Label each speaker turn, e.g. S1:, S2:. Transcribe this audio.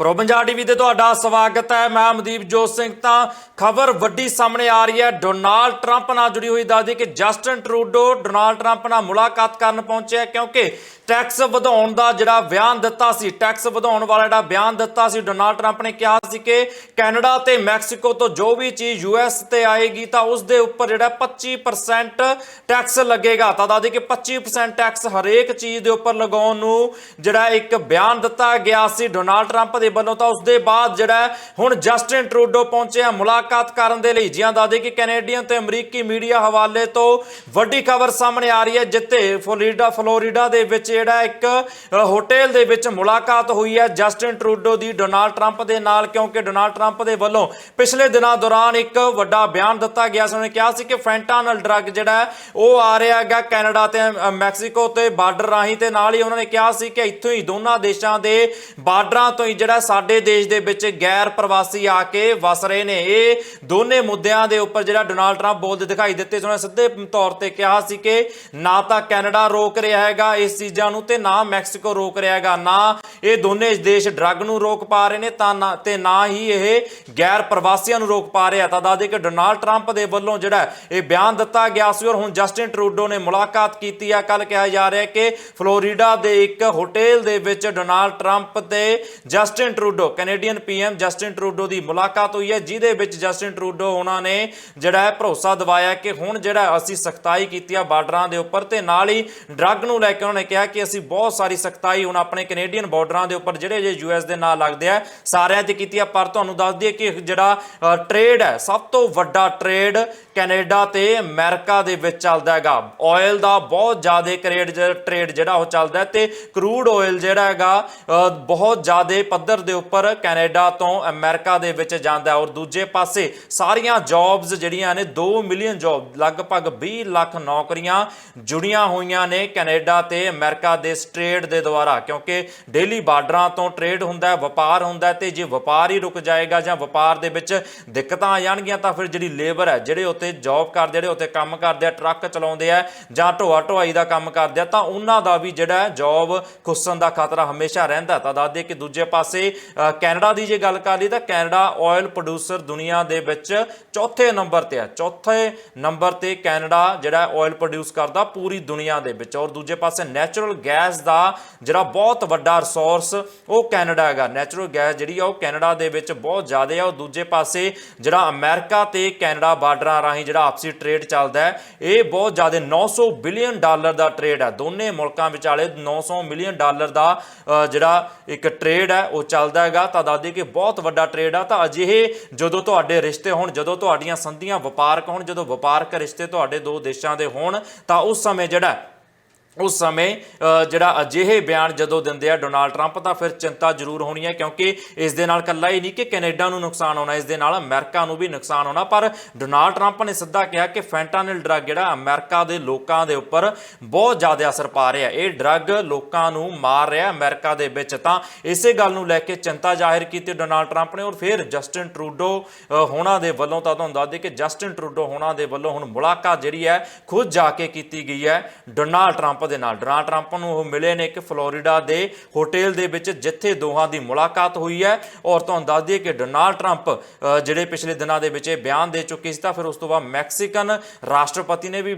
S1: Pro Punjab TV ਤੇ ਤੁਹਾਡਾ ਸਵਾਗਤ ਹੈ। ਮੈਂ ਅਮਦੀਪ ਜੋਤ ਸਿੰਘ ਤਾਂ ਖਬਰ ਵੱਡੀ ਸਾਹਮਣੇ ਆ ਰਹੀ ਹੈ। ਡੋਨਾਲਡ ਟਰੰਪ ਨਾਲ ਜੁੜੀ ਹੋਈ ਦੱਸਦੀ ਕਿ ਜਸਟਨ ਟਰੂਡੋ ਡੋਨਾਲਡ ਟਰੰਪ ਨਾਲ ਮੁਲਾਕਾਤ ਕਰਨ ਪਹੁੰਚਿਆ ਕਿਉਂਕਿ ਟੈਕਸ ਵਧਾਉਣ ਦਾ ਜਿਹੜਾ ਬਿਆਨ ਦਿੱਤਾ ਸੀ, ਟੈਕਸ ਵਧਾਉਣ ਵਾਲਾ ਜਿਹੜਾ ਬਿਆਨ ਦਿੱਤਾ ਸੀ, ਡੋਨਾਲਡ ਟਰੰਪ ਨੇ ਕਿਹਾ ਸੀ ਕਿ ਕੈਨੇਡਾ ਤੇ ਮੈਕਸੀਕੋ ਤੋਂ ਜੋ ਵੀ ਚੀਜ਼ ਯੂਐਸ ਤੇ ਆਏਗੀ ਤਾਂ ਉਸ ਦੇ ਉੱਪਰ ਜਿਹੜਾ 25% ਟੈਕਸ ਲੱਗੇਗਾ। ਤਾਂ ਦੱਸਦੀ ਕਿ 25% ਟੈਕਸ ਹਰੇਕ ਚੀਜ਼ ਦੇ ਉੱਪਰ ਲਗਾਉਣ ਨੂੰ ਜਿਹੜਾ ਇੱਕ ਬਿਆਨ ਦਿੱਤਾ ਗਿਆ ਸੀ ਡੋਨਾਲਡ ਟਰੰਪ ਦੇ ਵੱਲੋਂ। ਤਾਂ ਉਸ ਦੇ ਬਾਅਦ ਜਿਹੜਾ ਹੁਣ ਜਸਟਿਨ ਟਰੂਡੋ ਪਹੁੰਚਿਆ ਮੁਲਾਕਾਤ ਕਰਨ ਦੇ ਲਈ। ਜਿਹਾਂ ਦੱਸਦੇ ਕਿ ਕੈਨੇਡੀਅਨ ਤੇ ਅਮਰੀਕੀ ਮੀਡੀਆ ਹਵਾਲੇ ਤੋਂ ਵੱਡੀ ਖਬਰ ਸਾਹਮਣੇ ਆ ਰਹੀ ਹੈ, ਜਿੱਥੇ ਫਲੋਰੀਡਾ ਫਲੋਰੀਡਾ ਦੇ ਵਿੱਚ ਜਿਹੜਾ ਇੱਕ ਅ, ਹੋਟਲ ਦੇ ਵਿੱਚ ਮੁਲਾਕਾਤ ਹੋਈ ਹੈ ਜਸਟਿਨ ਟਰੂਡੋ ਦੀ ਡੋਨਾਲਡ ਟਰੰਪ ਦੇ ਨਾਲ ਕਿਉਂਕਿ ਡੋਨਾਲਡ ਟਰੰਪ ਦੇ ਵੱਲੋਂ ਪਿਛਲੇ ਦਿਨਾਂ ਦੌਰਾਨ ਇੱਕ ਵੱਡਾ ਬਿਆਨ ਦਿੱਤਾ ਗਿਆ ਸੀ। ਉਹਨੇ ਕਿਹਾ ਸੀ ਕਿ ਫੈਂਟਾਨਲ ਡਰੱਗ ਜਿਹੜਾ ਉਹ ਆ ਰਿਹਾ ਹੈਗਾ ਕੈਨੇਡਾ ਤੇ ਮੈਕਸੀਕੋ ਤੇ ਬਾਰਡਰ ਰਾਹੀਂ ਤੇ ਨਾਲ ਹੀ ਉਹਨਾਂ ਨੇ ਕਿਹਾ ਸੀ ਕਿ ਇੱਥੋਂ ਹੀ ਦੋਨਾਂ ਦੇਸ਼ਾਂ ਦੇ ਬਾਰਡਰਾਂ ਤੋਂ ਹੀ ਜਿਹੜਾ ਸਾਡੇ ਦੇਸ਼ ਦੇ ਵਿੱਚ ਗੈਰ ਪ੍ਰਵਾਸੀ ਆ ਕੇ ਵਸ ਰਹੇ ਨੇ। ਇਹ ਦੋਨੇ ਮੁੱਦਿਆਂ ਦੇ ਉੱਪਰ ਜਿਹੜਾ ਡੋਨਾਲਡ ਟਰੰਪ ਬੋਲਦੇ ਦਿਖਾਈ ਦਿੱਤੇ ਸੀ। ਉਹਨੇ ਸਿੱਧੇ ਤੌਰ ਤੇ ਕਿਹਾ ਸੀ ਕਿ ਨਾ ਤਾਂ ਕੈਨੇਡਾ ਰੋਕ ਰਿਹਾ ਹੈਗਾ ਇਸ ਚੀਜ਼ਾਂ ਨੂੰ ਤੇ ਨਾ ਮੈਕਸੀਕੋ ਰੋਕ ਰਿਹਾ ਨਾ ਇਹ ਦੋਨੇ ਦੇਸ਼ ਡਰੱਗ ਨੂੰ ਰੋਕ ਪਾ ਰਹੇ ਨੇ, ਤਾਂ ਨਾ ਤੇ ਨਾ ਹੀ ਇਹ ਗੈਰ ਪ੍ਰਵਾਸੀਆਂ ਨੂੰ ਰੋਕ ਪਾ ਰਿਹਾ ਤਾਂ ਦੱਸਦੇ ਕਿ ਡੋਨਾਲਡ ਟਰੰਪ ਦੇ ਵੱਲੋਂ ਜਿਹੜਾ ਇਹ ਬਿਆਨ ਦਿੱਤਾ ਗਿਆ ਸੀ ਔਰ ਹੁਣ ਜਸਟਿਨ ਟਰੂਡੋ ਨੇ ਮੁਲਾਕਾਤ ਕੀਤੀ ਆ ਕੱਲ ਕਿਹਾ ਜਾ ਰਿਹਾ ਕਿ ਫਲੋਰੀਡਾ ਦੇ ਇੱਕ ਹੋਟਲ ਦੇ ਵਿੱਚ ਡੋਨਾਲਡ ਟਰੰਪ ਤੇ Justin Trudeau, Canadian PM Justin Trudeau ਦੀ ਮੁਲਾਕਾਤ ਹੋਈ ਹੈ, ਜਿਹਦੇ ਵਿੱਚ ਜਸਟਿਨ ਟਰੂਡੋ ਉਹਨਾਂ ਨੇ ਜਿਹੜਾ ਹੈ ਭਰੋਸਾ ਦਿਵਾਇਆ ਕਿ ਹੁਣ ਜਿਹੜਾ ਅਸੀਂ ਸਖਤਾਈ ਕੀਤੀ ਆ ਬਾਰਡਰਾਂ ਦੇ ਉੱਪਰ ਤੇ ਨਾਲ ਹੀ ਡਰੱਗ ਨੂੰ ਲੈ ਕੇ ਉਹਨਾਂ ਨੇ ਕਿਹਾ ਕਿ ਅਸੀਂ ਬਹੁਤ ਸਾਰੀ ਸਖਤਾਈ ਹੁਣ ਆਪਣੇ ਕੈਨੇਡੀਅਨ ਬਾਰਡਰਾਂ ਦੇ ਉੱਪਰ ਜਿਹੜੇ ਜੇ ਯੂਐਸ ਦੇ ਨਾਲ ਲੱਗਦੇ ਆ, ਸਾਰਿਆਂ ਤੇ ਕੀਤੀ ਆ, ਪਰ ਤੁਹਾਨੂੰ ਦੱਸ ਦਈਏ ਕਿ ਜਿਹੜਾ ਟ੍ਰੇਡ ਹੈ, ਸਭ ਤੋਂ ਵੱਡਾ ਟ੍ਰੇਡ ਕੈਨੇਡਾ ਤੇ ਅਮਰੀਕਾ ਦੇ ਵਿੱਚ ਚੱਲਦਾ ਹੈਗਾ। ਆਇਲ ਦਾ ਬਹੁਤ ਜ਼ਿਆਦਾ ਕਰੇਡ ਟ੍ਰੇਡ ਜਿਹੜਾ ਉਹ ਚੱਲਦਾ ਤੇ ਕਰੂਡ ਆਇਲ ਜਿਹੜਾ ਹੈਗਾ ਬਹੁਤ ਜ਼ਿਆਦਾ ਪੱਧਰ ਦੇ ਉੱਪਰ ਕੈਨੇਡਾ ਤੋਂ ਅਮਰੀਕਾ ਦੇ ਵਿੱਚ ਜਾਂਦਾ ਔਰ ਦੂਜੇ ਪਾਸੇ ਸਾਰੀਆਂ ਜੌਬਸ ਜਿਹੜੀਆਂ ਨੇ 2 ਮਿਲੀਅਨ ਜੌਬ ਲਗਭਗ 20 ਲੱਖ ਨੌਕਰੀਆਂ ਜੁੜੀਆਂ ਹੋਈਆਂ ਨੇ ਕੈਨੇਡਾ ਤੇ ਅਮਰੀਕਾ ਦੇ ਟ੍ਰੇਡ ਦੇ ਦੁਆਰਾ, ਕਿਉਂਕਿ ਡੇਲੀ ਬਾਰਡਰਾਂ ਤੋਂ ਟ੍ਰੇਡ ਹੁੰਦਾ ਹੈ, ਵਪਾਰ ਹੁੰਦਾ ਹੈ ਤੇ ਜੇ ਵਪਾਰ ਹੀ ਰੁਕ ਜਾਏਗਾ ਜਾਂ ਵਪਾਰ ਦੇ ਵਿੱਚ ਦਿੱਕਤਾਂ ਆ ਜਾਣਗੀਆਂ ਤਾਂ ਫਿਰ ਜਿਹੜੀ ਲੇਬਰ ਹੈ, ਜਿਹੜੇ ਉੱਥੇ ਜੌਬ ਕਰਦੇ ਜਿਹੜੇ ਉੱਥੇ ਕੰਮ ਕਰਦੇ ਆ, ਟਰੱਕ ਚਲਾਉਂਦੇ ਆ ਜਾਂ ਢੋਆ ਢੋਆਈ ਦਾ ਕੰਮ ਕਰਦੇ ਆ, ਤਾਂ ਉਹਨਾਂ ਦਾ ਵੀ ਜਿਹੜਾ ਹੈ ਜੌਬ ਖੁੱਸਣ ਦਾ ਖਤਰਾ ਹਮੇਸ਼ਾ ਰਹਿੰਦਾ ਤਾਂ ਦੱਸਦੇ ਕਿ ਦੂਜੇ ਪਾਸੇ ਕੈਨੇਡਾ ਦੀ ਜੇ ਗੱਲ ਕਰ ਲਈ ਤਾਂ ਕੈਨੇਡਾ ਆਇਲ ਪ੍ਰੋਡਿਊਸਰ ਦੁਨੀਆ ਦੇ ਵਿੱਚ ਚੌਥੇ ਨੰਬਰ ਤੇ ਹੈ। ਚੌਥੇ ਨੰਬਰ ਤੇ ਕੈਨੇਡਾ ਜਿਹੜਾ ਆਇਲ ਪ੍ਰੋਡਿਊਸ ਕਰਦਾ ਪੂਰੀ ਦੁਨੀਆ ਦੇ ਵਿੱਚ। ਔਰ ਦੂਜੇ ਪਾਸੇ ਨੈਚੁਰਲ ਗੈਸ ਦਾ ਜਿਹੜਾ ਬਹੁਤ ਵੱਡਾ ਰਿਸੋਰਸ ਉਹ ਕੈਨੇਡਾ ਹੈਗਾ ਨੈਚੁਰਲ ਗੈਸ ਜਿਹੜੀ ਆ ਉਹ ਕੈਨੇਡਾ ਦੇ ਵਿੱਚ ਬਹੁਤ ਜ਼ਿਆਦਾ ਆ। ਔਰ ਦੂਜੇ ਪਾਸੇ ਜਿਹੜਾ ਅਮਰੀਕਾ ਤੇ ਕੈਨੇਡਾ ਬਾਰਡਰਾਂ ਰਾਹੀਂ ਜਿਹੜਾ ਆਪਸੀ ਟ੍ਰੇਡ ਚੱਲਦਾ ਹੈ, ਇਹ ਬਹੁਤ ਜ਼ਿਆਦਾ 900 ਬਿਲੀਅਨ ਡਾਲਰ ਦਾ ਟ੍ਰੇਡ ਹੈ। ਦੋਨੇ ਮੁਲਕਾਂ ਵਿਚਾਲੇ 900 ਮਿਲੀਅਨ ਡਾਲਰ ਦਾ ਜਿਹੜਾ ਇੱਕ ਟ੍ਰੇਡ ਹੈ, ਉਹ ਚੱਲਦਾ ਹੈਗਾ। ਤਾਂ ਦੱਸਦੇ ਕਿ ਬਹੁਤ ਵੱਡਾ ਟ੍ਰੇਡ ਆ। ਤਾਂ ਅਜਿਹੇ ਜਦੋਂ ਤੁਹਾਡੇ ਰਿਸ਼ਤੇ ਹੋਣ, ਜਦੋਂ ਤੁਹਾਡੀਆਂ ਸੰਧੀਆਂ ਵਪਾਰਕ ਹੋਣ, ਜਦੋਂ ਵਪਾਰਕ ਰਿਸ਼ਤੇ ਤੁਹਾਡੇ ਦੋ ਦੇਸ਼ਾਂ ਦੇ ਹੋਣ, ਤਾਂ ਉਸ ਸਮੇਂ ਜਿਹੜਾ ਉਸ ਸਮੇਂ ਜਿਹੜਾ ਅਜਿਹੇ ਬਿਆਨ ਜਦੋਂ ਦਿੰਦੇ ਆ ਡੋਨਾਲਡ ਟਰੰਪ ਤਾਂ ਫਿਰ ਚਿੰਤਾ ਜ਼ਰੂਰ ਹੋਣੀ ਹੈ ਕਿਉਂਕਿ ਇਸ ਦੇ ਨਾਲ ਕੱਲਾ ਹੀ ਨਹੀਂ ਕਿ ਕੈਨੇਡਾ ਨੂੰ ਨੁਕਸਾਨ ਹੋਣਾ, ਇਸ ਦੇ ਨਾਲ ਅਮਰੀਕਾ ਨੂੰ ਵੀ ਨੁਕਸਾਨ ਹੋਣਾ। ਪਰ ਡੋਨਾਲਡ ਟਰੰਪ ਨੇ ਸਿੱਧਾ ਕਿਹਾ ਕਿ ਫੈਂਟਾਨਿਲ ਡਰੱਗ ਜਿਹੜਾ ਅਮਰੀਕਾ ਦੇ ਲੋਕਾਂ ਦੇ ਉੱਪਰ ਬਹੁਤ ਜ਼ਿਆਦਾ ਅਸਰ ਪਾ ਰਿਹਾ। ਇਹ ਡਰੱਗ ਲੋਕਾਂ ਨੂੰ ਮਾਰ ਰਿਹਾ ਅਮਰੀਕਾ ਦੇ ਵਿੱਚ ਤਾਂ ਇਸੇ ਗੱਲ ਨੂੰ ਲੈ ਕੇ ਚਿੰਤਾ ਜ਼ਾਹਿਰ ਕੀਤੀ ਡੋਨਾਲਡ ਟਰੰਪ ਨੇ ਔਰ ਫਿਰ ਜਸਟਿਨ ਟਰੂਡੋ ਹੋਣਾ ਦੇ ਵੱਲੋਂ ਤਾਂ ਤੁਹਾਨੂੰ ਦੱਸ ਦੇ ਕਿ ਜਸਟਿਨ ਟਰੂਡੋ ਹੋਣਾ ਦੇ ਵੱਲੋਂ ਹੁਣ ਮੁਲਾਕਾਤ ਜਿਹੜੀ ਹੈ ਖੁਦ ਜਾ ਕੇ ਕੀਤੀ ਗਈ ਹੈ। ਡੋਨਾਲਡ ਟਰੰਪ ਦੇ ਨਾਲ। ਡੋਨਾਲਡ ਟਰੰਪ ਨੂੰ ਉਹ ਮਿਲੇ ਨੇ ਇੱਕ ਫਲੋਰੀਡਾ ਦੇ ਹੋਟਲ ਦੇ ਵਿੱਚ, ਜਿੱਥੇ ਦੋਹਾਂ ਦੀ ਮੁਲਾਕਾਤ ਹੋਈ ਹੈ। ਔਰ ਤੁਹਾਨੂੰ ਦੱਸ ਦਈਏ ਕਿ ਡੋਨਾਲਡ ਟਰੰਪ ਜਿਹੜੇ ਪਿਛਲੇ ਦਿਨਾਂ ਦੇ ਵਿੱਚ ਇਹ ਬਿਆਨ ਦੇ ਚੁੱਕੇ ਸੀ, ਤਾਂ ਫਿਰ ਉਸ ਤੋਂ ਬਾਅਦ ਮੈਕਸੀਕਨ ਰਾਸ਼ਟਰਪਤੀ ਨੇ ਵੀ